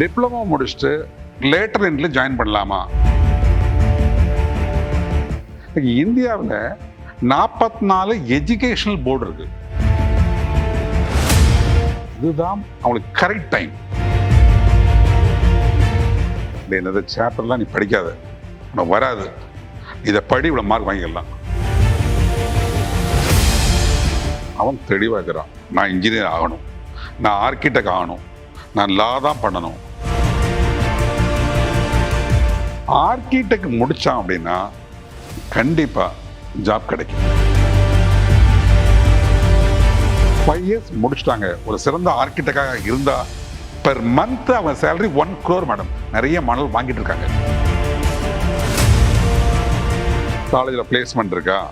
Diploma முடிச்சுட்டு later எண்ட்ல join பண்ணலாமா? இந்தியாவில் நாற்பத்தி நாலு எஜுகேஷனல் போர்டு இருக்கு. இதுதான் அவங்களுக்கு கரெக்ட் டைம் என்னது சாப்டர்லாம் நீ படிக்காத. உனக்கு வராது. இதை படி இவ்வளோ மார்க் வாங்கிடலாம் அவன் தெளிவாக இருக்கிறான். நான் இன்ஜினியர் ஆகணும். நான் ஆர்கிடெக்ட் ஆகணும். நான் லா தான் பண்ணணும். ஆர்கிடெக்ட் முடித்தான் அப்படின்னா கண்டிப்பாக ஜாப் கிடைக்கும். ஃபைவ் இயர்ஸ் முடிச்சிட்டாங்க. ஒரு சிறந்த ஆர்கிடெக்டாக இருந்தால் பெர் மந்த் அவங்க சேலரி ஒன் க்ரோர் மேடம் நிறைய மணல் வாங்கிட்டு இருக்காங்க. காலேஜில் பிளேஸ்மெண்ட் இருக்கா?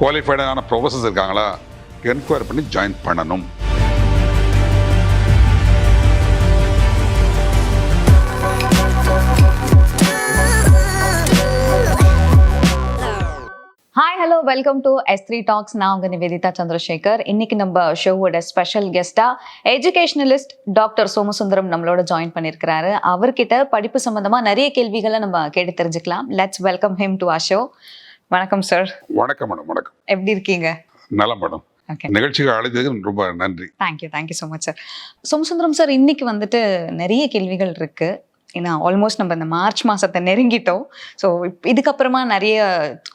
குவாலிஃபைடான ப்ரொஃபஸர்ஸ் இருக்காங்களா? என்கொயரி பண்ணி ஜாயின் பண்ணணும். Welcome to S three talks நான் உங்க நிவேதிதா சந்திரசேகர். இன்னைக்கு நம்ம ஷோவோட ஸ்பெஷல் கெஸ்டா எஜுகேஷனலிஸ்ட் டாக்டர் சோமசுந்தரம் நம்மளோட ஜாயின் பண்ணியிருக்கிறாரு அவர்கிட்ட படிப்பு சம்பந்தமா நிறைய கேள்விகளை நம்ம கேட்டு தெரிஞ்சுக்கலாம். Let's welcome him to a show வணக்கம் சார் வணக்கம் மேடம் வணக்கம். எப்படி இருக்கீங்க? நலம் மேடம் நிகழ்ச்சிக்கு அழைத்ததுக்கு ரொம்ப நன்றி. Thank you thank you so much sir Somasundaram sir இன்னைக்கு வந்துட்டு நிறைய கேள்விகள் இருக்கு. ஏன்னா ஆல்மோஸ்ட் நம்ம இந்த மார்ச் மாசத்தை நெருங்கிட்டோம். ஸோ இதுக்கப்புறமா நிறைய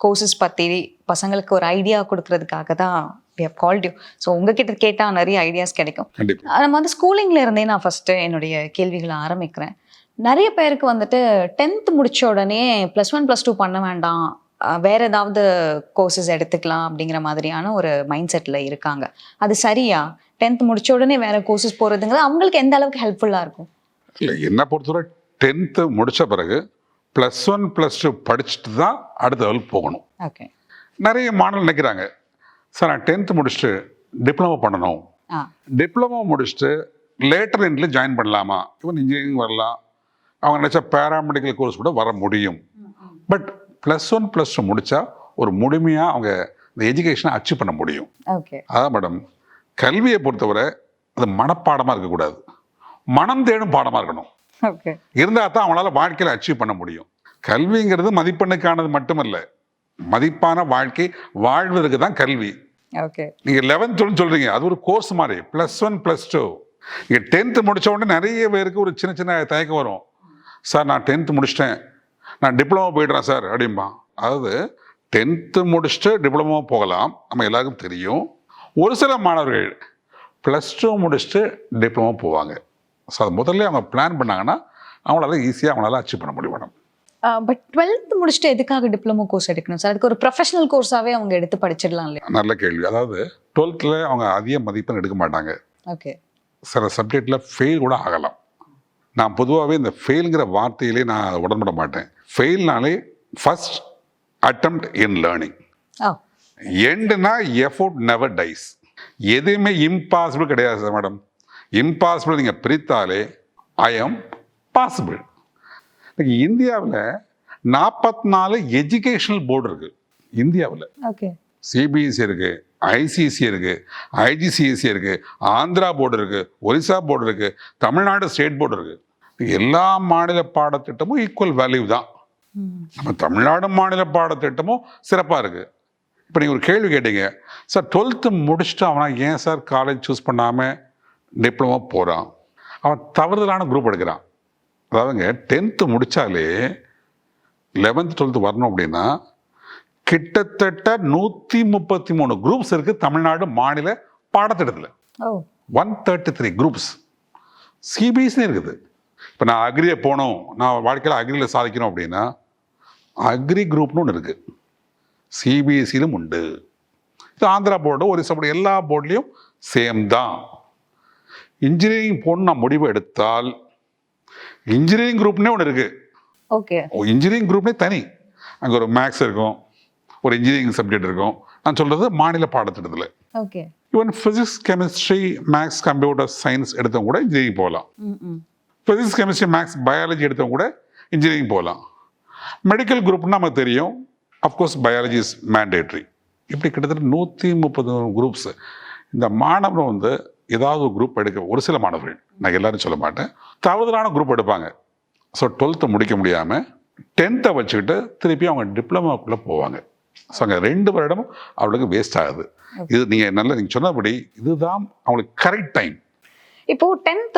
கோர்சஸ் பற்றி பசங்களுக்கு ஒரு ஐடியா கொடுக்கறதுக்காக தான் called you. ஸோ உங்ககிட்ட கேட்டால் நிறைய ஐடியாஸ் கிடைக்கும். நம்ம வந்து ஸ்கூலிங்ல இருந்தே நான் ஃபர்ஸ்ட் என்னுடைய கேள்விகளை ஆரம்பிக்கிறேன். நிறைய பேருக்கு வந்துட்டு டென்த் முடிச்ச உடனே ப்ளஸ் ஒன் ப்ளஸ் டூ பண்ண வேண்டாம். வேற ஏதாவது கோர்சஸ் எடுத்துக்கலாம் அப்படிங்கிற மாதிரியான ஒரு மைண்ட் செட்டில் இருக்காங்க. அது சரியா? டென்த் முடிச்ச உடனே வேற கோர்சஸ் போறதுங்கிறது அவங்களுக்கு எந்த அளவுக்கு ஹெல்ப்ஃபுல்லா இருக்கும்? இல்லை என்ன பொறுத்தவரை டென்த்து முடிச்ச பிறகு ப்ளஸ் ஒன் ப்ளஸ் டூ படிச்சுட்டு தான் அடுத்த லெவல் போகணும். ஓகே நிறைய மாணவர்கள் நினைக்கிறாங்க. சார் நான் டென்த்து முடிச்சுட்டு டிப்ளமோ பண்ணணும். டிப்ளமோ முடிச்சுட்டு லேட்டர் எண்ட்ல ஜாயின் பண்ணலாமா? இவன் இன்ஜினியரிங் வரலாம். அவங்க நினச்சா பேராமெடிக்கல் கோர்ஸ் கூட வர முடியும். But plus one plus two முடிச்சா ஒரு முழுமையாக அவங்க இந்த எஜுகேஷனை அச்சீவ் பண்ண முடியும். ஓகே அதான் மேடம் கல்வியை பொறுத்தவரை அது மனப்பாடமாக இருக்கக்கூடாது. மனம் தேடும் பாடமாக இருக்கணும். இருந்தால் தான் அவங்களால வாழ்க்கையில் அச்சீவ் பண்ண முடியும். கல்விங்கிறது மதிப்பெண்ணுக்கானது மட்டுமல்ல. மதிப்பான வாழ்க்கை வாழ்வதற்கு தான் கல்வி. ஓகே நீங்கள் லெவன்த்துன்னு சொல்கிறீங்க அது ஒரு கோர்ஸ் மாதிரி. ப்ளஸ் ஒன் ப்ளஸ் டூ நீங்கள் டென்த்து முடிச்ச உடனே நிறைய பேருக்கு ஒரு சின்ன சின்ன தயக்கம் வரும். சார் நான் டென்த்து முடிச்சிட்டேன். நான் டிப்ளமோ போயிடுறேன் சார் அப்படிம்பா அதாவது டென்த்து முடிச்சுட்டு டிப்ளமோ போகலாம். நம்ம எல்லாருக்கும் தெரியும். ஒரு சில மாணவர்கள் ப்ளஸ் டூ முடிச்சுட்டு டிப்ளமோ போவாங்க. ஸோ அது முதல்ல அவங்க பிளான் பண்ணாங்கன்னா அவங்களால ஈஸியாக அவங்களால அச்சீவ் பண்ண முடியும் மேடம் பட் டுவெல்த் முடிச்சுட்டு எதுக்காக டிப்ளமோ கோர்ஸ் எடுக்கணும்? சார் அதுக்கு ஒரு ப்ரொஃபஷனல் கோர்ஸாவே அவங்க எடுத்து படிச்சிடலாம் இல்லையா? நல்ல கேள்வி. அதாவது டுவெல்த்தில் அவங்க அதிக மதிப்பெண் எடுக்க மாட்டாங்க. ஓகே. சில சப்ஜெக்டில் ஃபெயில் கூட ஆகலாம். நான் பொதுவாகவே இந்த ஃபெயிலுங்கிற வார்த்தையிலே நான் உடன்பட மாட்டேன். ஃபெயில்னாலே ஃபர்ஸ்ட் அட்டம்ப்ட் இன் லேர்னிங் எண்டுனா எஃபோர்ட் நெவர் டைஸ் எதுவுமே இம்பாசிபிள் கிடையாது சார் மேடம் இம்பாசிபிள் நீங்கள் பிரித்தாலே ஐ எம் பாசிபிள் இந்தியாவில் நாற்பத்தி நாலு எஜுகேஷனல் போர்டு இருக்குது இந்தியாவில் ஓகே சிபிஎஸ்சி இருக்கு ஐசிசி இருக்கு ஐஜிசிஎஸ்சி இருக்கு ஆந்திரா போர்டு இருக்கு ஒரிசா போர்டு இருக்கு தமிழ்நாடு ஸ்டேட் போர்டு இருக்கு. எல்லா மாநில பாடத்திட்டமும் ஈக்குவல் வேல்யூ தான். நம்ம தமிழ்நாடு மாநில பாடத்திட்டமும் சிறப்பாக இருக்கு. இப்போ நீங்கள் ஒரு கேள்வி கேட்டீங்க சார் டுவெல்த்து முடிச்சுட்டு அவனா ஏன் சார் காலேஜ் சூஸ் பண்ணாமல் டிப்ளமோ போகிறான் அவன் தவறுதலான குரூப் எடுக்கிறான். அதாவதுங்க டென்த்து முடித்தாலே லெவன்த்து டுவெல்த்து வரணும் அப்படின்னா கிட்டத்தட்ட நூற்றி முப்பத்தி மூணு குரூப்ஸ் இருக்கு தமிழ்நாடு மாநில பாடத்திட்டத்தில். One thirty three groups CBSE இருக்குது. இப்போ நான் அக்ரியை போனோம். நான் வாழ்க்கையில் அக்ரியில் சாதிக்கணும் அப்படின்னா அக்ரி குரூப்னு ஒன்று இருக்குது சிபிஎஸ்சியிலும் உண்டு. இது ஆந்திரா போர்டு ஒரிசா போர்டு எல்லா போர்ட்லேயும் சேம் தான். இன்ஜினியரிங் போகணும்னு நான் முடிவு எடுத்தால் இன்ஜினியரிங் குரூப்னே ஒன்று இருக்குது ஓகே இன்ஜினியரிங் குரூப்னே தனி. அங்கே ஒரு மேக்ஸ் இருக்கும் ஒரு இன்ஜினியரிங் சப்ஜெக்ட் இருக்கும். நான் சொல்கிறது மாநில பாடத்திட்டத்தில். Okay even physics chemistry maths computer science எடுத்தவங்க கூட இன்ஜினியரிங் போகலாம் ஃபிசிக்ஸ் கெமிஸ்ட்ரி மேக்ஸ் பயாலஜி எடுத்தவங்க கூட இன்ஜினியரிங் போகலாம் மெடிக்கல் குரூப்னு நமக்கு தெரியும். அஃப்கோர்ஸ் பயாலஜி இஸ் மேண்டேட்ரி இப்படி கிட்டத்தட்ட நூற்றி முப்பது குரூப்ஸ் இந்த மாணவன் வந்து ஏதாவது ஒரு குரூப் எடுக்க ஒரு சில மாணவர்கள் நான் எல்லாரும் சொல்ல மாட்டேன். தவறுதலான குரூப் எடுப்பாங்க. ஸோ டுவெல்த்தை முடிக்க முடியாமல் டென்த்தை வச்சுக்கிட்டு திருப்பி அவங்க டிப்ளமாக்குள்ளே போவாங்க. ஸோ அங்கே ரெண்டு வருடமும் அவளுக்கு வேஸ்ட் ஆகுது. இது நீங்கள் நல்ல நீங்கள் சொன்னபடி இதுதான் அவங்களுக்கு கரெக்ட் டைம் இப்போ டென்த்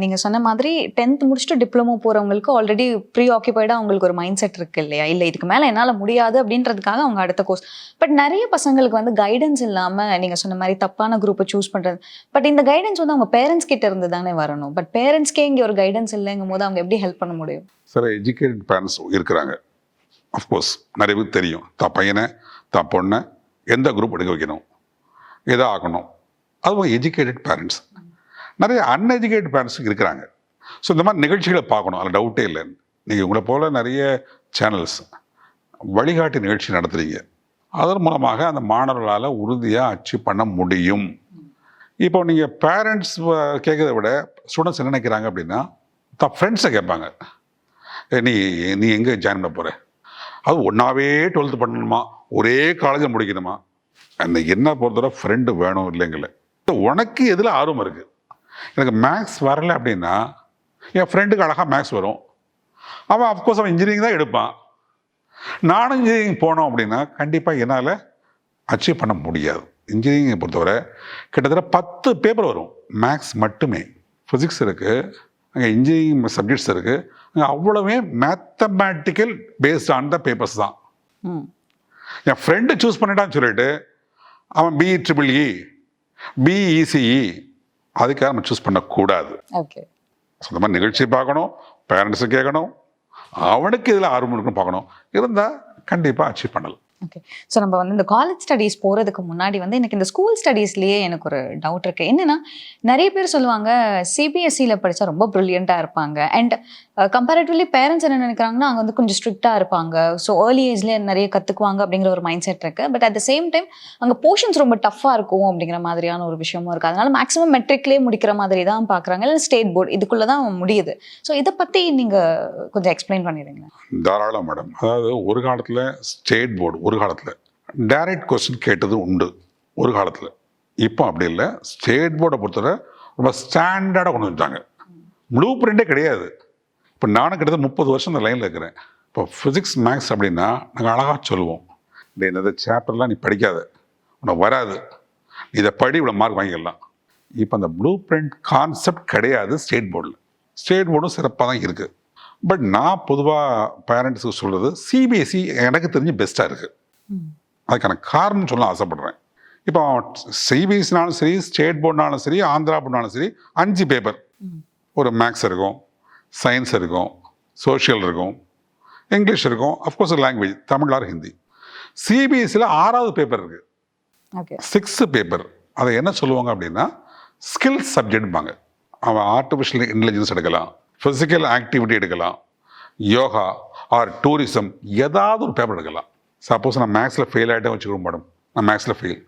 நீங்க சொன்ன மாதிரி டென்த் முடிச்சுட்டு டிப்ளமோ போறவங்களுக்கு ஆல்ரெடி ப்ரீ ஆக்கியபைடா அவங்களுக்கு ஒரு மைண்ட் செட் இருக்கு இல்லையா? இல்ல இதுக்கு மேல என்னால முடியாது அப்படின்றதுக்காக அவங்க அடுத்த கோர்ஸ் பட் நிறைய பசங்களுக்கு வந்து கைடன்ஸ் இல்லாம நீங்க சொன்ன மாதிரி தப்பான குரூப்பை சூஸ் பண்றது. பட் இந்த கைடன்ஸ் வந்து அவங்க பேரண்ட்ஸ் கிட்ட இருந்து தானே வரணும். பட் பேரண்ட்ஸ்க்கே இங்க ஒரு கைடன்ஸ் இல்லைங்கும் போது அவங்க எப்படி ஹெல்ப் பண்ண முடியும்? சில எஜுகேட்டட் பேரண்ட்ஸ் இருக்கிறாங்க. அஃப்கோர்ஸ் நிறைய பேருக்கு தெரியும். தான் பையனை தான் பொண்ணை எந்த குரூப் எடுக்க வைக்கணும்? எதை ஆகணும் அதுவும் எஜுகேட்டட் பேரண்ட்ஸ் நிறைய அன்எஜுகேட் பேரண்ட்ஸும் இருக்கிறாங்க. ஸோ இந்த மாதிரி நிகழ்ச்சிகளை பார்க்கணும். அதில் டவுட்டே இல்லை. நீங்கள் உங்களை போல் நிறைய சேனல்ஸ் வழிகாட்டி நிகழ்ச்சி நடத்துகிறீங்க அதன் மூலமாக அந்த மாணவர்களால் உறுதியாக அச்சீவ் பண்ண முடியும். இப்போ நீங்கள் பேரண்ட்ஸ் கேட்குறத விட ஸ்டூடெண்ட்ஸ் என்ன நினைக்கிறாங்க அப்படின்னா தான் ஃப்ரெண்ட்ஸை கேட்பாங்க. நீ நீ எங்கே ஜாயின் பண்ண போகிற அது ஒன்றாவே டுவெல்த்து பண்ணணுமா? ஒரே காலேஜில் முடிக்கணுமா? அந்த என்ன பொறுத்தவரை ஃப்ரெண்டு வேணும் இல்லைங்களே உனக்கு எதில் ஆர்வம் இருக்குது எனக்கு மேக்ஸ் வரல அப்படின்னா என் ஃப்ரெண்டுக்கு அழகாக மேக்ஸ் வரும். அவன் அஃப்கோர்ஸ் அவன் இன்ஜினியரிங் தான் எடுப்பான். நானும் இன்ஜினியரிங் போனோம் அப்படின்னா கண்டிப்பாக என்னால் அச்சீவ் பண்ண முடியாது. இன்ஜினியரிங்கை பொறுத்தவரை கிட்டத்தட்ட பத்து பேப்பர் வரும். மேக்ஸ் மட்டுமே. ஃபிசிக்ஸ் இருக்குது அங்கே இன்ஜினியரிங் சப்ஜெக்ட்ஸ் இருக்குது அங்கே அவ்வளவே mathematical based on the papers தான். ம். என் ஃப்ரெண்டு சூஸ் பண்ணிட்டான்னு சொல்லிட்டு அவன் பிஇ ட்ரிபிள் இ பிஇசிஇ அதுக்காக நம்ம சூஸ் பண்ணக்கூடாது. மாதிரி நிகழ்ச்சி பார்க்கணும் பேரண்ட்ஸை கேட்கணும் அவனுக்கு இதில் ஆர்வம் இருக்குன்னு பார்க்கணும். இருந்தால் கண்டிப்பாக அச்சீவ் பண்ணலாம். ஓகே ஸோ நம்ம வந்து இந்த காலேஜ் ஸ்டடீஸ் போகிறதுக்கு முன்னாடி வந்து எனக்கு இந்த ஸ்கூல் ஸ்டடீஸ்லேயே எனக்கு ஒரு டவுட் இருக்கு. என்னன்னா நிறைய பேர் சொல்லுவாங்க சிபிஎஸ்சியில் படித்தா ரொம்ப ப்ரில்லியண்ட்டாக இருப்பாங்க. அண்ட் கம்பேரிட்டிவ்லி பேரண்ட்ஸ் என்ன நினைக்கிறாங்கன்னா அங்கே வந்து கொஞ்சம் ஸ்ட்ரிக்டாக இருப்பாங்க. ஸோ ஏர்லி ஏஜ்லேயே நிறைய கற்றுக்குவாங்க அப்படிங்கிற ஒரு மைண்ட் செட் இருக்குது but at the same time அங்கே போர்ஷன்ஸ் ரொம்ப டஃப்பாக இருக்கும் அப்படிங்கிற மாதிரியான ஒரு விஷயமும் இருக்குது அதனால மேக்ஸிமம் மெட்ரிக்லேயே முடிக்கிற மாதிரி தான் பார்க்குறாங்க இல்லை ஸ்டேட் போர்டு இதுக்குள்ளே தான் முடியுது. ஸோ இதை பற்றி நீங்கள் கொஞ்சம் எக்ஸ்பிளைன் பண்ணிடுங்க தாராளம் மேடம் அதாவது ஒரு காலத்தில் ஸ்டேட் போர்டு ஒரு காலத்தில் டைரக்ட் கொஸ்டின் கேட்டது உண்டு. ஒரு காலத்தில். இப்போ அப்படி இல்லை. ஸ்டேட் போர்டை பொறுத்தவரை ரொம்ப ஸ்டாண்டர்டாக கொண்டு வந்துட்டாங்க ப்ளூ பிரிண்டே கிடையாது. இப்போ நானும் கிட்டத்தட்ட முப்பது வருஷம் இந்த லைனில் இருக்கிறேன். இப்போ ஃபிசிக்ஸ் மேக்ஸ் அப்படின்னா நாங்கள் அழகாக சொல்லுவோம். டேய் இந்த சாப்டர்லாம் நீ படிக்காத. உனக்கு வராது. நீ இதை படி இவ்வளோ மார்க் வாங்கிடலாம். இப்போ அந்த ப்ளூ பிரிண்ட் கான்செப்ட் கிடையாது ஸ்டேட் போர்டில் ஸ்டேட் போர்டும் சிறப்பாக தான் இருக்குது பட் நான் பொதுவாக பேரண்ட்ஸுக்கு சொல்கிறது சிபிஎஸ்சி E எனக்கு தெரிஞ்சு பெஸ்ட்டாக இருக்குது அதுக்கான காரணம் சொல்ல ஆசைப்படுறேன். இப்போ சிபிஎஸ்சினாலும் சரி ஸ்டேட் போர்டுனாலும் சரி ஆந்திரா போர்டுனாலும் சரி அஞ்சு பேப்பர் ஒரு மேக்ஸ் இருக்கும். சயின்ஸ் இருக்கும் சோஷியல் இருக்கும் இங்கிலீஷ் இருக்கும் of course language Tamil or Hindi சிபிஎஸ்சியில் ஆறாவது பேப்பர் இருக்குது சிக்ஸ்த்து பேப்பர் அதை என்ன சொல்லுவாங்க அப்படின்னா ஸ்கில் சப்ஜெக்ட்பாங்க அவன் ஆர்டிஃபிஷியல் இன்டெலிஜென்ஸ் எடுக்கலாம் ஃபிசிக்கல் ஆக்டிவிட்டி எடுக்கலாம் யோகா ஆர் டூரிசம் ஏதாவது ஒரு பேப்பர் எடுக்கலாம். சப்போஸ் நான் மேக்ஸில் ஃபெயில் ஆகிட்டேன் வச்சுக்கிறோம் மேடம். நான் மேக்ஸில் ஃபெயில்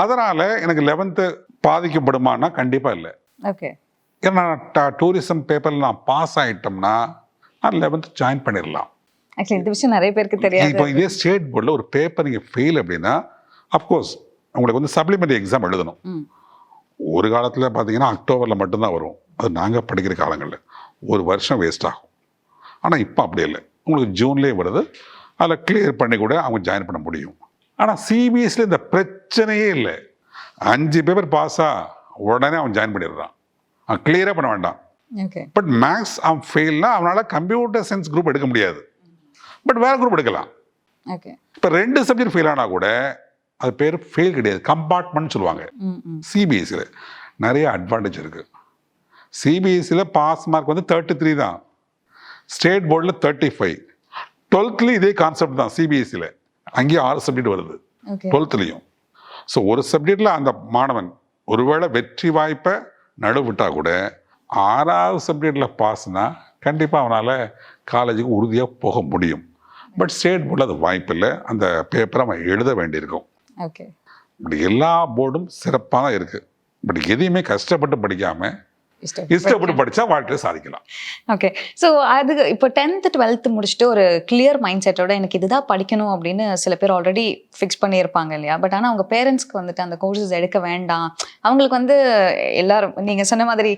அதனால் எனக்கு லெவன்த்து பாதிக்கப்படுமான்னா கண்டிப்பாக இல்லை. ஓகே ஏன்னா டூரிசம் பேப்பரில் நான் பாஸ் ஆகிட்டோம்னா நான் லெவன்த்து ஜாயின் பண்ணிடலாம். ஆக்சுவலி இந்த விஷயம் நிறைய பேருக்கு தெரியாது. இப்போ இதே ஸ்டேட் போர்டில் ஒரு பேப்பர் நீங்கள் ஃபெயில் அப்படின்னா அஃப்கோர்ஸ் உங்களுக்கு வந்து சப்ளிமெண்ட்ரி எக்ஸாம் எழுதணும். ஒரு காலத்தில் பார்த்தீங்கன்னா அக்டோபரில் மட்டும்தான் வரும். அது நாங்கள் படிக்கிற காலங்களில். ஒரு வருஷம் வேஸ்ட் ஆகும். ஆனால் இப்போ அப்படி இல்லை. உங்களுக்கு ஜூன்லேயே வருது. அதில் கிளியர் பண்ணி கூட அவங்க ஜாயின் பண்ண முடியும். ஆனால் சிபிஎஸ்சியில் இந்த பிரச்சனையே இல்லை. அஞ்சு பேப்பர் பாஸா உடனே அவன் ஜாயின் பண்ணிடுறான். அவன் கிளியரே பண்ண வேண்டாம். பட் மேக்ஸ் அவன் ஃபெயில்னா அவனால் கம்ப்யூட்டர் சயின்ஸ் குரூப் எடுக்க முடியாது. பட் வேறு குரூப் எடுக்கலாம். இப்போ ரெண்டு சப்ஜெக்ட் ஃபெயில் ஆனால் கூட அது பேர் ஃபெயில் கிடையாது. கம்பார்ட்மெண்ட் சொல்லுவாங்க. சிபிஎஸ்சியில் நிறைய அட்வான்டேஜ் இருக்குது சிபிஎஸ்சியில் பாஸ் மார்க் வந்து தேர்ட்டி த்ரீ தான். ஸ்டேட் போர்டில் தேர்ட்டி ஃபைவ் டுவெல்த்லேயும் இதே கான்செப்ட் தான் சிபிஎஸ்சியில் அங்கேயும் ஆறு சப்ஜெக்ட் வருது. டுவெல்த்லேயும் ஸோ ஒரு சப்ஜெக்டில் அந்த மாணவன் ஒருவேளை வெற்றி வாய்ப்பை நடுவிட்டா கூட ஆறாவது சப்ஜெக்டில் பாஸ்னா கண்டிப்பாக அவனால் காலேஜுக்கு உறுதியாக போக முடியும். பட் ஸ்டேட் போர்டில் அது வாய்ப்பில்லை அந்த பேப்பரை அவன் எழுத வேண்டியிருக்கும். ஓகே பட் எல்லா போர்டும் சிறப்பாக தான் இருக்குது பட் எதையுமே கஷ்டப்பட்டு படிக்காமல் இஷ்டப்பட்டு படிச்சா வாழ்க்கையில சாதிக்கலாம். ஓகே ஸோ அது இப்போ டென்த்து டுவெல்த்து முடிச்சுட்டு ஒரு கிளியர் மைண்ட் செட்டோட எனக்கு இதுதான் படிக்கணும் அப்படின்னு சில பேர் ஆல்ரெடி ஃபிக்ஸ் பண்ணியிருப்பாங்க இல்லையா? பட் ஆனால் அவங்க பேரண்ட்ஸ்க்கு வந்துட்டு அந்த கோர்சஸ் எடுக்க வேண்டாம். அவங்களுக்கு வந்து எல்லாரும் நீங்கள் சொன்ன மாதிரி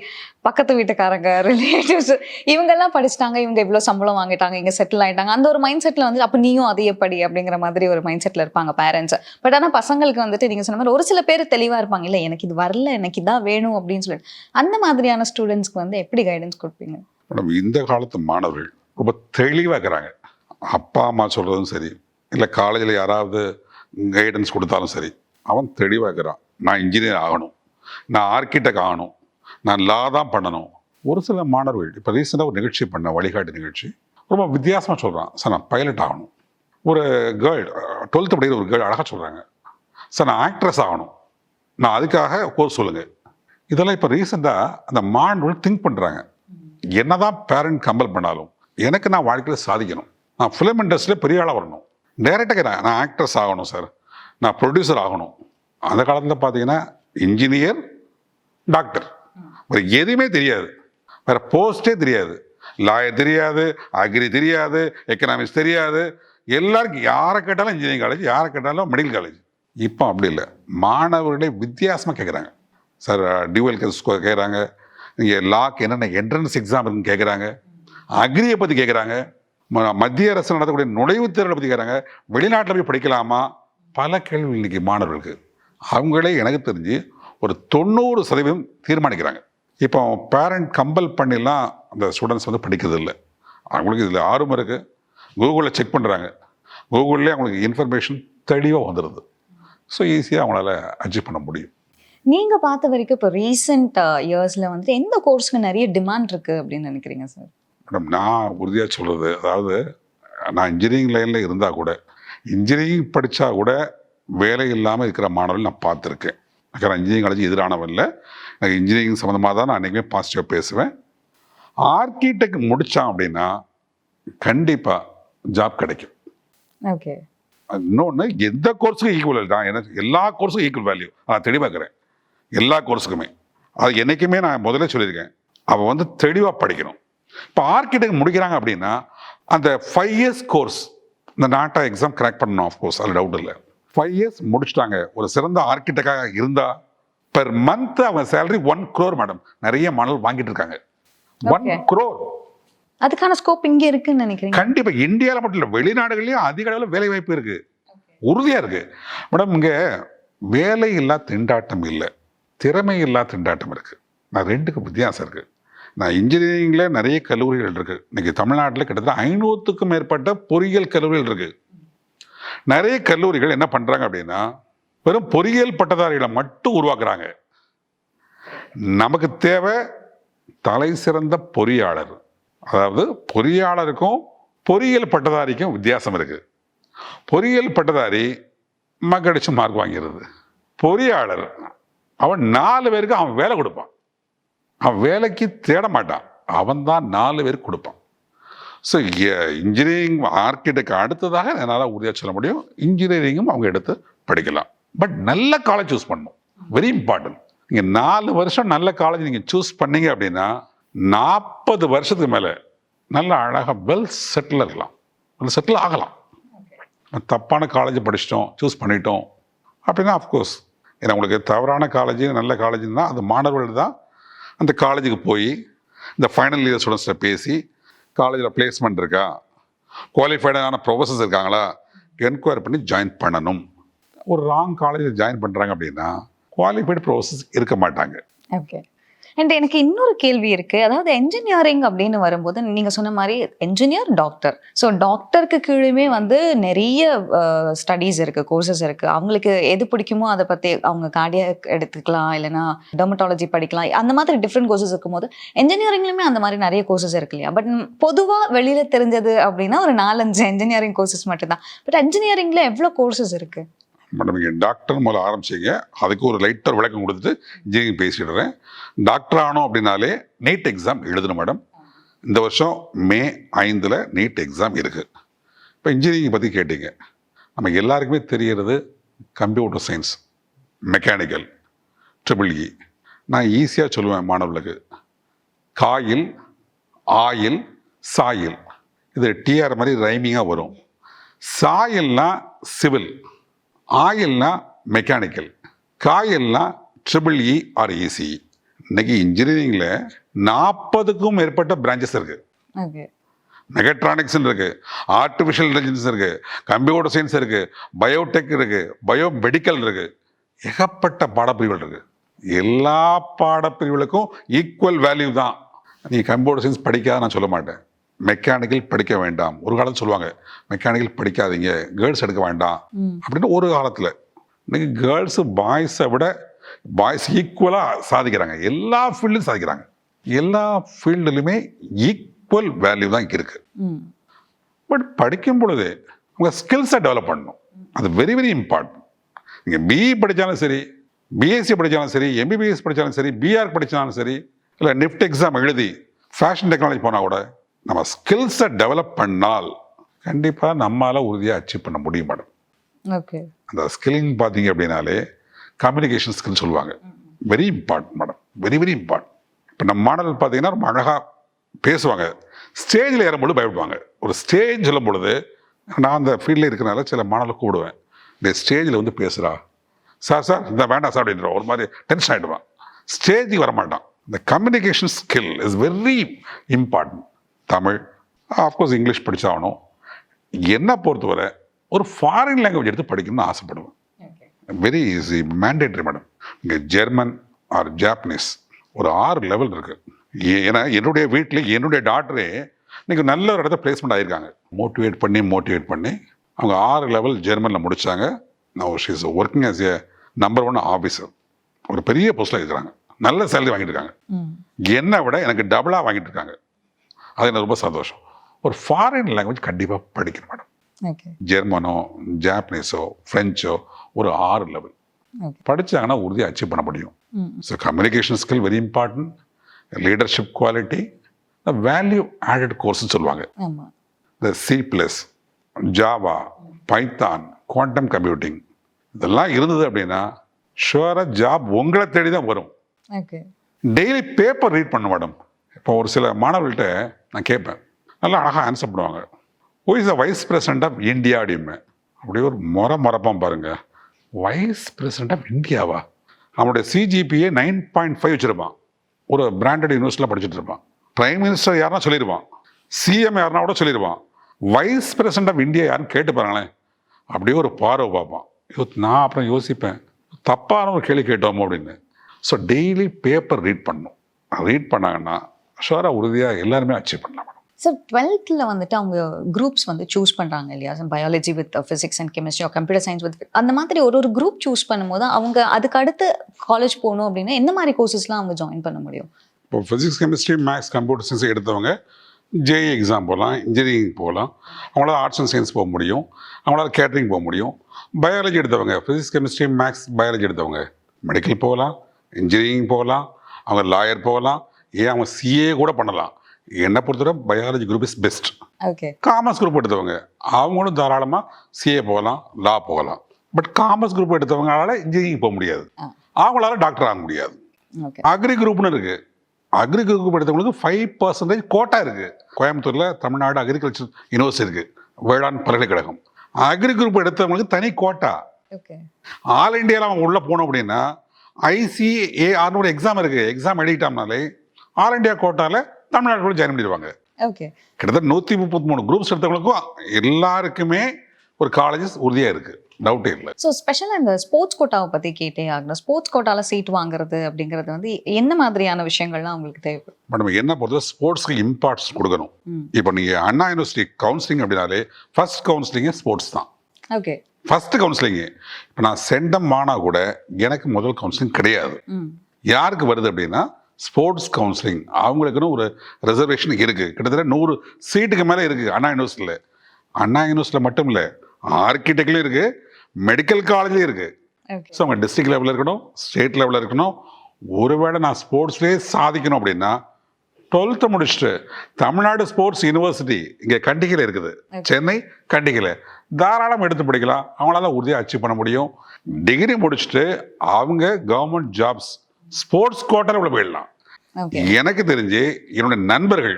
பக்கத்து வீட்டுக்காரங்க ரிலேட்டிவ்ஸ் இவங்கெல்லாம் படிச்சிட்டாங்க இவங்க இவ்வளோ சம்பளம் வாங்கிட்டாங்க இங்கே செட்டில் ஆகிட்டாங்க அந்த ஒரு மைண்ட் செட்டில் வந்து அப்போ நீயும் அதே படி அப்படிங்கிற மாதிரி ஒரு மைண்ட் செட்டில் இருப்பாங்க பேரண்ட்ஸ் பட் ஆனால் பசங்களுக்கு வந்துட்டு நீங்கள் சொன்ன மாதிரி ஒரு சில பேர் தெளிவாக இருப்பாங்க. இல்லை எனக்கு இது வரல எனக்கு இதான் வேணும் அப்படின்னு சொல்லிட்டு. அந்த மாதிரியான ஸ்டூடெண்ட்ஸ்க்கு வந்து எப்படி கைடன்ஸ் கொடுப்பீங்க? மேடம் இந்த காலத்து மாணவர்கள் ரொம்ப தெளிவாக இருக்கிறாங்க. அப்பா அம்மா சொல்கிறதும் சரி. இல்லை காலேஜில் யாராவது கைடன்ஸ் கொடுத்தாலும் சரி அவன் தெளிவாக இருக்கிறான். நான் இன்ஜினியர் ஆகணும். நான் ஆர்கிடெக்ட் ஆகணும். நான் லா தான் பண்ணணும். ஒரு சில மாணவர்கள் இப்போ ரீசெண்டாக ஒரு நிகழ்ச்சி பண்ண வழிகாட்டு நிகழ்ச்சி ரொம்ப வித்தியாசமாக சொல்கிறான் சார் நான் பைலட் ஆகணும். ஒரு கேர்ள் டுவெல்த்து படிக்கிற ஒரு கேர்ள் அழகாக சொல்கிறாங்க சார் நான் ஆக்ட்ரஸ் ஆகணும். நான் அதுக்காக கோர்ஸ் சொல்லுங்கள் இதெல்லாம் இப்போ ரீசெண்டாக அந்த மாணவர்கள் திங்க் பண்ணுறாங்க என்னதான் பேரண்ட் கம்பல் பண்ணாலும் எனக்கு நான் வாழ்க்கையில் சாதிக்கணும். நான் ஃபிலிம் இண்டஸ்ட்ரியில் பெரிய ஆளாக வரணும். டைரெக்டாக நான் நான் ஆக்ட்ரஸ் ஆகணும் சார். நான் ப்ரொடியூசர் ஆகணும். அந்த காலத்தில் பார்த்தீங்கன்னா இன்ஜினியர் டாக்டர் வேறு எதுவுமே தெரியாது. வேறு போஸ்ட்டே தெரியாது. லாயர் தெரியாது அக்ரி தெரியாது எக்கனாமிக்ஸ் தெரியாது. எல்லாருக்கும் யாரை கேட்டாலும் இன்ஜினியரிங் காலேஜ் யாரை கேட்டாலும் மெடிக்கல் காலேஜ் இப்போ அப்படி இல்லை. மாணவர்களே வித்தியாசமாக கேட்குறாங்க சார் டியூவல் கேட்குறாங்க நீங்கள் லாக்கு என்னென்ன என்ட்ரன்ஸ் எக்ஸாம் இருக்குன்னு கேட்குறாங்க அக்ரியை பற்றி கேட்குறாங்க மத்திய அரசு நடத்தக்கூடிய நுழைவுத் தேர்வை பற்றி கேட்குறாங்க வெளிநாட்டில் போய் படிக்கலாமா? பல கேள்வி இன்றைக்கி மாணவர்களுக்கு. அவங்களே எனக்கு தெரிஞ்சு ஒரு தொண்ணூறு சதவீதம் தீர்மானிக்கிறாங்க. இப்போ பேரண்ட் கம்பல் பண்ணிலாம் அந்த ஸ்டூடெண்ட்ஸ் வந்து படிக்கிறது இல்லை அவங்களுக்கு இதில் ஆர்வம் இருக்குது கூகுளில் செக் பண்ணுறாங்க கூகுள்லேயே அவங்களுக்கு இன்ஃபர்மேஷன் தெளிவாக வந்துடுது ஸோ ஈஸியாக அவங்களால அச்சீவ் பண்ண முடியும். நீங்க பார்த்த வரைக்கும் இப்போ ரீசெண்ட் இயர்ஸ்ல வந்து எந்த கோர்ஸ்க்கு நிறைய டிமாண்ட் இருக்கு அப்படின்னு நினைக்கிறீங்க சார் மேடம் நான் உறுதியாக சொல்கிறது அதாவது நான் இன்ஜினியரிங் லைனில் இருந்தால் கூட இன்ஜினியரிங் படித்தா கூட வேலை இல்லாமல் இருக்கிற மாணவர்கள் நான் பார்த்துருக்கேன். நான் இன்ஜினியரிங் காலேஜ் எதிரானவன் இல்லை. எனக்கு இன்ஜினியரிங் சம்மந்தமாக தான் நான் என்றைக்குமே பாசிட்டிவாக பேசுவேன். ஆர்கிடெக்ட் முடித்தான் அப்படின்னா கண்டிப்பாக ஜாப் கிடைக்கும். ஓகே இன்னொன்று எந்த கோர்ஸுக்கும் ஈக்குவல் தான் எனக்கு எல்லா கோர்ஸுக்கும் ஈக்குவல் வேல்யூ நான் தெளிவாக்குறேன் எல்லா கோர்ஸுக்குமே அது என்றைக்குமே நான் முதல்ல சொல்லியிருக்கேன். அவள் வந்து தெளிவாக படிக்கணும். இப்போ ஆர்கிடெக்ட் முடிக்கிறாங்க அப்படின்னா அந்த ஃபைவ் இயர்ஸ் கோர்ஸ் இந்த நாட்டா எக்ஸாம் கிராக் பண்ணணும் ஆஃப்கோர்ஸ் அதில் டவுட் இல்லை. ஃபைவ் இயர்ஸ் முடிச்சிட்டாங்க. ஒரு சிறந்த ஆர்கிடெக்டாக இருந்தால் பெர் மந்த் அவங்க சேலரி ஒன் க்ரோர் மேடம் நிறைய மாணவர்கள் வாங்கிட்டு இருக்காங்க. ஒன். க்ரோர் அதுக்கான ஸ்கோப் இங்க இருக்குன்னு நினைக்கிறீங்க? கண்டிப்பா. இந்தியாவில் மட்டும் இல்லை வெளிநாடுகள்லயும் அதிக அளவில் வேலை வாய்ப்பு இருக்கு. உறுதியா இருக்கு. மேடம் இங்க வேலை இல்லா திண்டாட்டம் இல்லை. திறமை இல்லா திண்டாட்டம் இருக்கு. நான் ரெண்டுக்கு வித்தியாசம் இருக்கு. நான் இன்ஜினியரிங்ல நிறைய கல்லூரிகள் இருக்கு. இன்னைக்கு தமிழ்நாட்டில் கிட்டத்தட்ட ஐநூற்றுக்கும் மேற்பட்ட பொறியியல் கல்லூரிகள் இருக்கு. நிறைய கல்லூரிகள் என்ன பண்ணுறாங்க அப்படின்னா வெறும் பொறியியல் பட்டதாரிகளை மட்டும் உருவாக்குறாங்க. நமக்கு தேவை தலை சிறந்த பொறியாளர். அதாவது பொறியாளருக்கும் பொறியியல் பட்டதாரிக்கும் வித்தியாசம் இருக்குது பொறியியல் பட்டதாரி மக்கடிச்சு மார்க் வாங்கிறது. பொறியாளர் அவன் நாலு பேருக்கு அவன் வேலை கொடுப்பான். அவன் வேலைக்கு தேட மாட்டான். அவன் தான் நாலு பேருக்கு கொடுப்பான். ஸோ இன்ஜினியரிங் ஆர்கிடெக்ட் அடுத்ததாக என்னால் உறுதியாக சொல்ல முடியும். இன்ஜினியரிங்கும் அவங்க எடுத்து படிக்கலாம். பட் நல்ல காலேஜ் சூஸ் பண்ணணும். வெரி இம்பார்ட்டன்ட் நீங்கள் நாலு வருஷம் நல்ல காலேஜ் நீங்கள் சூஸ் பண்ணீங்க அப்படின்னா நாற்பது வருஷத்துக்கு மேலே நல்ல அழகாக வெல் செட்டில் இருக்கலாம். வெல் செட்டில் ஆகலாம். தப்பான காலேஜ் படிச்சிட்டோம் சூஸ் பண்ணிட்டோம். அப்படின்னா அஃப்கோர்ஸ் ஏன்னா உங்களுக்கு தவறான காலேஜ் நல்ல காலேஜ்னா அது மாணவர்கள் தான் அந்த காலேஜுக்கு போய் இந்த ஃபைனல் இயர் ஸ்டூடெண்ட்ஸ்கிட்ட பேசி காலேஜில் பிளேஸ்மெண்ட் இருக்கா? குவாலிஃபைடான ப்ரொஃபஸர்ஸ் இருக்காங்களா? என்கொயரி பண்ணி ஜாயின் பண்ணணும். ஒரு ராங் காலேஜில் ஜாயின் பண்ணுறாங்க அப்படின்னா குவாலிஃபைடு ப்ரொஃபஸர்ஸ் இருக்க மாட்டாங்க. ஓகே அண்ட் எனக்கு இன்னொரு கேள்வி இருக்குது அதாவது என்ஜினியரிங் அப்படின்னு வரும்போது நீங்கள் சொன்ன மாதிரி என்ஜினியர் டாக்டர் ஸோ டாக்டருக்கு கீழேயுமே வந்து நிறைய ஸ்டடீஸ் இருக்குது கோர்சஸ் இருக்குது அவங்களுக்கு எது பிடிக்குமோ அதை பற்றி அவங்க கார்டியாக் எடுத்துக்கலாம் இல்லைனா டெர்மட்டாலஜி படிக்கலாம். அந்த மாதிரி டிஃப்ரெண்ட் கோர்சஸ் இருக்கும்போது என்ஜினியரிங்லையுமே அந்த மாதிரி நிறைய கோர்சஸ் இருக்கு இல்லையா? பட் பொதுவாக வெளியில் தெரிஞ்சது அப்படின்னா ஒரு நாலஞ்சு என்ஜினியரிங் கோர்சஸ் மட்டும்தான். பட் என்ஜினியரிங்கில் எவ்வளோ கோர்சஸ் இருக்குது மேடம் நீங்கள் டாக்டர் முதல்ல ஆரம்பிச்சிங்க அதுக்கு ஒரு லைட்டர் விளக்கம் கொடுத்துட்டு இன்ஜினியரிங் பேசிடுறேன் டாக்டர் ஆனோம் அப்படின்னாலே நீட் எக்ஸாம் எழுதணும் மேடம் இந்த வருஷம் மே ஐந்தில் நீட் எக்ஸாம் இருக்குது இப்போ இன்ஜினியரிங் பற்றி கேட்டீங்க. நம்ம எல்லாருக்குமே தெரியறது computer science mechanical triple E நான் ஈஸியாக சொல்லுவேன் மாணவர்களுக்கு. Coil oil soil. இது டிஆர் மாதிரி ரைமிங்காக வரும். சாயில்னா சிவில் ஆயில்னா மெக்கானிக்கல் காயில்னா ட்ரிபிள் இ ஆர் இசி இன்னைக்கு இன்ஜினியரிங்கில் நாற்பதுக்கும் மேற்பட்ட பிரான்ச்சஸ் இருக்குது மெகட்ரானிக்ஸ் இருக்கு ஆர்டிஃபிஷியல் இன்டெலிஜென்ஸ் இருக்கு கம்ப்யூட்டர் சயின்ஸ் இருக்கு பயோடெக் இருக்கு பயோ மெடிக்கல் இருக்கு. ஏகப்பட்ட பாடப்பிரிவுகள் இருக்கு. எல்லா பாடப்பிரிவுகளுக்கும் ஈக்குவல் வேல்யூ தான். நீ கம்ப்யூட்டர் சயின்ஸ் படிக்காத நான் சொல்ல மாட்டேன். மெக்கானிக்கல் படிக்க வேண்டாம். ஒரு காலத்தில் சொல்லுவாங்க மெக்கானிக்கல் படிக்காதீங்க கேர்ள்ஸ் எடுக்க வேண்டாம். அப்படின்னு ஒரு காலத்தில். இன்னைக்கு கேர்ள்ஸு பாய்ஸை விட பாய்ஸ் ஈக்குவலாக சாதிக்கிறாங்க. எல்லா ஃபீல்டும் சாதிக்கிறாங்க. எல்லா ஃபீல்டுலையுமே ஈக்குவல் வேல்யூ தான் இருக்கு. ம். பட் படிக்கும் பொழுது உங்கள் ஸ்கில்ஸை டெவலப் பண்ணணும். அது வெரி வெரி இம்பார்ட்டன்ட் நீங்கள் பிஇ படித்தாலும் சரி பிஎஸ்சி படித்தாலும் சரி எம்பிபிஎஸ் படித்தாலும் சரி பிஆர் படித்தாலும் சரி இல்லை நிஃப்ட் எக்ஸாம் எழுதி ஃபேஷன் டெக்னாலஜி போனால் கூட நம்ம ஸ்கில்ஸை டெவலப் பண்ணால் கண்டிப்பாக நம்மளால் உறுதியாக அச்சீவ் பண்ண முடியும் மேடம் ஓகே அந்த ஸ்கில்லிங் பார்த்தீங்க அப்படின்னாலே கம்யூனிகேஷன் ஸ்கில் சொல்லுவாங்க. Very important madam very very important இப்போ நம்ம மாடல் பார்த்தீங்கன்னா ரொம்ப அழகாக பேசுவாங்க. ஸ்டேஜில் ஏறும்பொழுது பயப்படுவாங்க. ஒரு ஸ்டேஜ் சொல்லும் பொழுது நான் அந்த ஃபீல்டில் இருக்கிறனால சில மாடலை கூப்பிடுவேன். இந்த ஸ்டேஜில் வந்து பேசுகிறா சார் சார் இந்த வேண்டாம் சார் அப்படின்ற. ஒரு மாதிரி டென்ஷன் ஆகிடுவான் ஸ்டேஜுக்கு வரமாட்டான். இந்த communication skill is very important Tamil of course English படிச்சாகணும். என்னை பொறுத்தவரை ஒரு ஃபாரின் லாங்குவேஜ் எடுத்து படிக்கணும்னு ஆசைப்படுவேன். வெரி ஈஸி மேண்டேட்ரி மேடம் இங்கே ஜெர்மன் ஆர் ஜாப்பனீஸ் ஒரு ஆறு லெவல் இருக்கு. ஏ- ஏன்னா என்னுடைய வீட்டில் என்னுடைய டாக்டரே இன்னைக்கு நல்ல ஒரு இடத்த பிளேஸ்மெண்ட் ஆயிருக்காங்க. மோட்டிவேட் பண்ணி மோட்டிவேட் பண்ணி அவங்க ஆறு லெவல் ஜெர்மனில் முடிச்சாங்க. நான் she's working as a number one officer ஒரு பெரிய போஸ்ட்டில் இருக்கிறாங்க. நல்ல சேலரி வாங்கிட்டு இருக்காங்க. என்னை விட எனக்கு டபுளாக வாங்கிட்டு இருக்காங்க. அது எனக்கு ரொம்ப சந்தோஷம். ஒரு ஃபாரின் லாங்குவேஜ் கண்டிப்பாக படிக்கணும் மேடம் ஓகே ஜெர்மனோ ஜாப்பனீஸோ ஃப்ரெஞ்சோ ஒரு ஆறு லெவல் ஓகே படிச்சாங்கன்னா உறுதியாக அச்சீவ் பண்ண முடியும். So communication skill very important leadership quality value added கோர்ஸ்னு சொல்லுவாங்க. இந்த C plus Java Python quantum computing இதெல்லாம் இருந்தது அப்படின்னா ஷுவராக ஜாப் உங்களை தேடி தான் வரும் டெய்லி பேப்பர் ரீட் பண்ண மேடம் இப்போ ஒரு சில மாணவர்கள்ட்ட நான் கேட்பேன். நல்லா அழகாக ஆன்சர் பண்ணுவாங்க. Who is the vice president of India அப்படிம்பேன் அப்படியே ஒரு முறை முறப்பான் பாருங்க. வைஸ் பிரசிடென்ட் ஆஃப் இந்தியாவா அவனுடைய சிஜிபிஏ நைன் பாயிண்ட் ஃபைவ் வச்சுருப்பான். ஒரு பிராண்டட் யூனிவர்சிட்டியில் படிச்சுட்டு இருப்பான். பிரைம் மினிஸ்டர் யாருன்னா சொல்லிடுவான் சிஎம் யாருன்னா கூட சொல்லிடுவான் வைஸ் பிரசிடென்ட் ஆஃப் இந்தியா யாருன்னு கேட்டு பாருங்களேன். அப்படியே ஒரு பார்வை பார்ப்பான். யோ நான் அப்புறம் யோசிப்பேன். தப்பான ஒரு கேள்வி கேட்டோமோ அப்படின்னு. ஸோ டெய்லி பேப்பர் ரீட் பண்ணணும் ரீட் பண்ணாங்கன்னா ஷுவராக உறுதியாக எல்லாருமே அச்சீவ் பண்ணலாம். சார் டுவெல்த்தில் வந்துட்டு அவங்க குரூப்ஸ் வந்து சூஸ் பண்ணுறாங்க இல்லையா? Biology with physics and chemistry computer science with அந்த மாதிரி ஒரு ஒரு குரூப் சூஸ் பண்ணும்போது அவங்க அதுக்கு அடுத்து காலேஜ் போகணும் அப்படின்னா எந்த மாதிரி கோர்சஸ்லாம் அவங்க ஜாயின் பண்ண முடியும்? இப்போ physics chemistry maths computer science எடுத்தவங்க ஜேஇ எக்ஸாம் போகலாம் இன்ஜினியரிங் போகலாம். அவங்களால ஆர்ட்ஸ் அண்ட் சயின்ஸ் போக முடியும். அவங்களால கேட்டரிங் போக முடியும். பயாலஜி எடுத்தவங்க ஃபிசிக்ஸ் கெமிஸ்ட்ரி மேக்ஸ் பயாலஜி எடுத்தவங்க மெடிக்கல் போகலாம் இன்ஜினியரிங் போகலாம் அவங்க லாயர் போகலாம் ஏன் அவங்க சிஏ கூட பண்ணலாம். என்னை பொறுத்தவரை biology group is best okay commerce group எடுத்தவங்க. அவங்களும் தாராளமாக சிஏ போகலாம் லா போகலாம். பட் காமர்ஸ் குரூப் எடுத்தவங்களால இன்ஜினியரிங் போக முடியாது. அவங்களால டாக்டர் ஆக முடியாது. அக்ரி குரூப்னு இருக்கு. அக்ரி குரூப் எடுத்தவங்களுக்கு ஃபைவ் பர்சன்டேஜ் கோட்டா இருக்கு. கோயம்புத்தூர்ல தமிழ்நாடு அக்ரிகல்ச்சர் யூனிவர்சிட்டி இருக்கு. வேளாண் பல்கலைக்கழகம். அக்ரி குரூப் எடுத்தவங்களுக்கு தனி கோட்டா ஆல் இந்தியாவில் அவன் உள்ள போனோம் அப்படின்னா ஐசிஏஆர்னு ஒரு எக்ஸாம் இருக்கு. எக்ஸாம் எழுதிட்டோம்னாலே ஆல் இந்தியா கோட்டால தமிழ்நாட்டுக்குள்ள ஜாயின் பண்ணிடுவாங்க ஓகே கிட்டத்தட்ட நூற்றி முப்பத்தி மூணு குரூப்ஸ் எடுத்தவங்களுக்கும் எல்லாருக்குமே ஒரு காலேஜஸ் உறுதியாக இருக்கு. டவுட்டே இல்லை. ஸோ ஸ்பெஷலாக இந்த ஸ்போர்ட்ஸ் கோட்டாவை பற்றி கேட்டே ஆகணும். ஸ்போர்ட்ஸ் கோட்டாவில் சீட் வாங்குறது அப்படிங்கிறது வந்து என்ன மாதிரியான விஷயங்கள்லாம் அவங்களுக்கு தேவைப்படும் மேடம் என்ன பொறுத்த ஸ்போர்ட்ஸ்க்கு இம்பார்ட்டன்ஸ் கொடுக்கணும். இப்போ நீங்கள் அண்ணா யூனிவர்சிட்டி கவுன்சிலிங் அப்படின்னாலே ஃபர்ஸ்ட் கவுன்சிலிங்கே ஸ்போர்ட்ஸ் தான். ஓகே ஃபர்ஸ்ட் கவுன்சிலிங்கு இப்போ நான் செண்டம் ஆனா கூட எனக்கு முதல் கவுன்சிலிங் கிடையாது. யாருக்கு வருது அப்படின்னா ஸ்போர்ட்ஸ் கவுன்சிலிங். அவங்களுக்குன்னு ஒரு ரிசர்வேஷன் இருக்குது கிட்டத்தட்ட நூறு சீட்டுக்கு மேலே இருக்குது அண்ணா யூனிவர்சிட்டியில் அண்ணா யூனிவர்சிட்டியில் மட்டும் இல்லை ஆர்கிடெக்ட்லையும் இருக்குது மெடிக்கல் காலேஜ்லேயும் இருக்குது ஸோ அவங்க டிஸ்ட்ரிக்ட் லெவலில் இருக்கணும் ஸ்டேட் லெவலில் இருக்கணும். ஒருவேளை நான் ஸ்போர்ட்ஸ்லேயே சாதிக்கணும் அப்படின்னா டுவெல்த்து முடிச்சுட்டு தமிழ்நாடு ஸ்போர்ட்ஸ் யூனிவர்சிட்டி இங்கே கண்டிகையில் இருக்குது. சென்னை கண்டிகையில். தாராளம் எடுத்து படிக்கலாம். அவங்களால உறுதியாக அச்சீவ் பண்ண முடியும். டிகிரி முடிச்சுட்டு அவங்க கவர்மெண்ட் ஜாப்ஸ் ஸ்போர்ட்ஸ் கோட்டாவில் உள்ள போயிடலாம். எனக்கு தெரிஞ்சு என்னுடைய நண்பர்கள்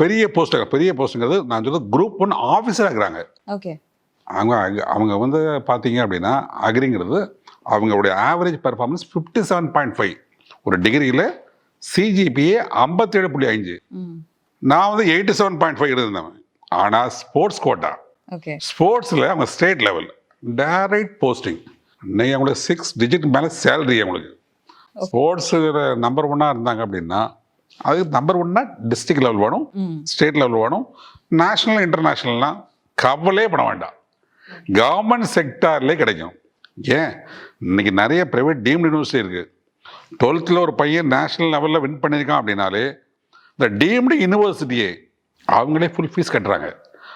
பெரிய போஸ்ட் பெரிய போஸ்ட்டுங்கிறது நான் சொல்றது குரூப் ஒன் ஆஃபீஸராக இருக்கிறாங்க. ஓகே. அவங்க அவங்க வந்து பார்த்தீங்க அப்படின்னா அக்ரிங்கிறது அவங்களுடைய average performance fifty seven point five ஒரு டிகிரியில் சிஜிபிஏ ஐம்பத்தேழு புள்ளி அஞ்சு நான் வந்து எயிட்டி செவன் பாயிண்ட் ஃபைவ் இருந்தவன் ஆனால் ஸ்போர்ட்ஸ் கோட்டா ஸ்போர்ட்ஸில் அவங்க ஸ்டேட் லெவல் டைரக்ட் போஸ்டிங் இன்னைக்கு அவங்களுக்கு சிக்ஸ் டிஜிட் மேலே சேலரி அவங்களுக்கு. ஸ்போர்ட்ஸ் நம்பர் ஒன்னாக இருந்தாங்க அப்படின்னா அது நம்பர் ஒன்னா டிஸ்ட்ரிக்ட் லெவல் வேணும் ஸ்டேட் லெவல் வேணும். நேஷனல் இன்டர்நேஷ்னல்லாம் கவலையே பண்ண வேண்டாம். கவர்மெண்ட் செக்டார்லேயே கிடைக்கும். ஏன்? இன்னைக்கு நிறைய ப்ரைவேட் டீம்டு யூனிவர்சிட்டி இருக்கு. டுவெல்த்தில் ஒரு பையன் நேஷனல் லெவலில் வின் பண்ணியிருக்கான் அப்படின்னாலே இந்த டீம்டு யூனிவர்சிட்டியே அவங்களே ஃபுல் ஃபீஸ் கட்டுறாங்க.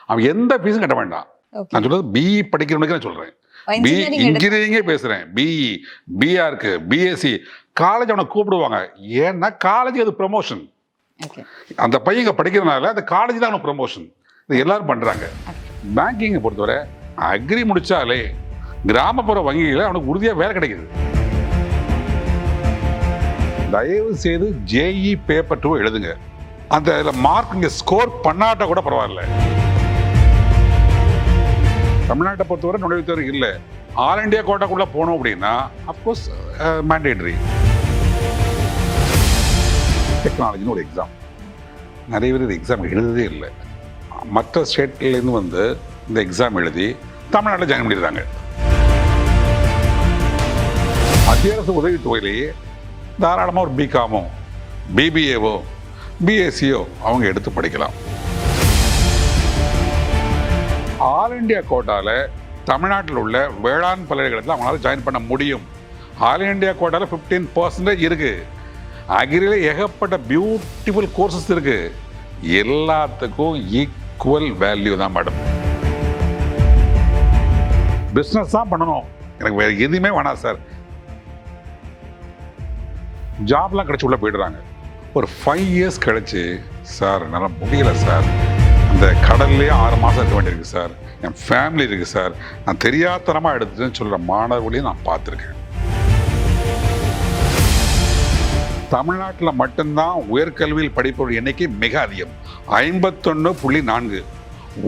அவன் எந்த ஃபீஸும் கட்ட வேண்டாம். நான் சொல்றது பிஇ படிக்கிறவனுக்கு நான் சொல்றேன். பி இன்ஜினியரிங்கே பேசுறேன். பிஇ பிஆருக்கு பிஎஸ்சி காலேஜ் அவனை கூப்பிடுவாங்க. ஏன்னா காலேஜ் அது ப்ரமோஷன் அந்த பையன் இங்க படிக்கிறதுனால அந்த காலேஜ் தான் அவனுக்கு ப்ரமோஷன் இது எல்லாரும் பண்றாங்க. பேங்கிங்கை பொறுத்தவரை அக்ரி முடிச்சாலே கிராமப்புற வங்கிகளில் அவனுக்கு உறுதியா வேலை கிடைக்குது. தயவு செய்து ஜேஇ பேப்பர் டூ எழுதுங்க. அந்த இதில் மார்க் இங்கே ஸ்கோர் பண்ணாட்டா கூட பரவாயில்ல. தமிழ்நாட்டை பொறுத்தவரை நுழைவுத்தேர்வு இல்லை. ஆல் இண்டியா கோட்டாக்குள்ள போனோம் அப்படின்னா அப்கோர்ஸ் மேண்டேட்ரி டெக்னாலஜின்னு ஒரு எக்ஸாம் நிறைய பேர் இந்த எக்ஸாம் எழுதவே இல்லை. மற்ற ஸ்டேட்லேருந்து வந்து இந்த எக்ஸாம் எழுதி தமிழ்நாட்டில் ஜாயின் பண்ணிடுறாங்க மத்திய அரசு உதவித்தொகையிலேயே தாராளமாக ஒரு பிகாமோ பிபிஏவோ பிஎஸ்சியோ அவங்க எடுத்து படிக்கலாம். ஆல் இண்டியா கோட்டாவில் தமிழ்நாட்டில் உள்ள வேளாண் பல்கலைக்கழகத்தில் அவங்களால ஜாயின் பண்ண முடியும். ஆல் இண்டியா கோட்டாவில் ஃபிஃப்டீன் பர்சன்டேஜ் இருக்கு. அக்ரியில் ஏகப்பட்ட பியூட்டிஃபுல் கோர்சஸ் இருக்குது எல்லாத்துக்கும் ஈக்குவல் வேல்யூ தான் மேடம் பிஸ்னஸ் தான் பண்ணணும். எனக்கு வேறு எதுவுமே வேணாம் சார் ஜாப்லாம் கிடச்சி உள்ளே போயிடுறாங்க. ஒரு ஃபைவ் இயர்ஸ் கழிச்சு சார் என்னால் முடியல சார் அந்த கடல்லையே ஆறு மாதம் இருக்க வேண்டியிருக்கு சார் என் ஃபேமிலி இருக்கு சார் நான் தெரியாதனமாக எடுத்துன்னு சொல்கிற மாணவர்களையும் நான் பார்த்துருக்கேன். தமிழ்நாட்டில் மட்டும்தான் உயர்கல்வியில் படிப்பவர்கள் எண்ணிக்கை மிக அதிகம். ஐம்பத்தொன்று புள்ளி நான்கு.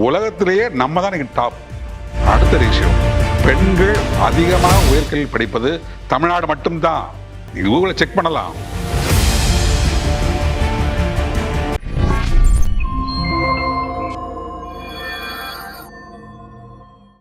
உலகத்திலேயே நம்ம தான் இன்னைக்கு டாப் அடுத்த விஷயம் பெண்கள் அதிகமாக உயர்கல்வி படிப்பது தமிழ்நாடு மட்டும்தான். கூகுளில் செக் பண்ணலாம்.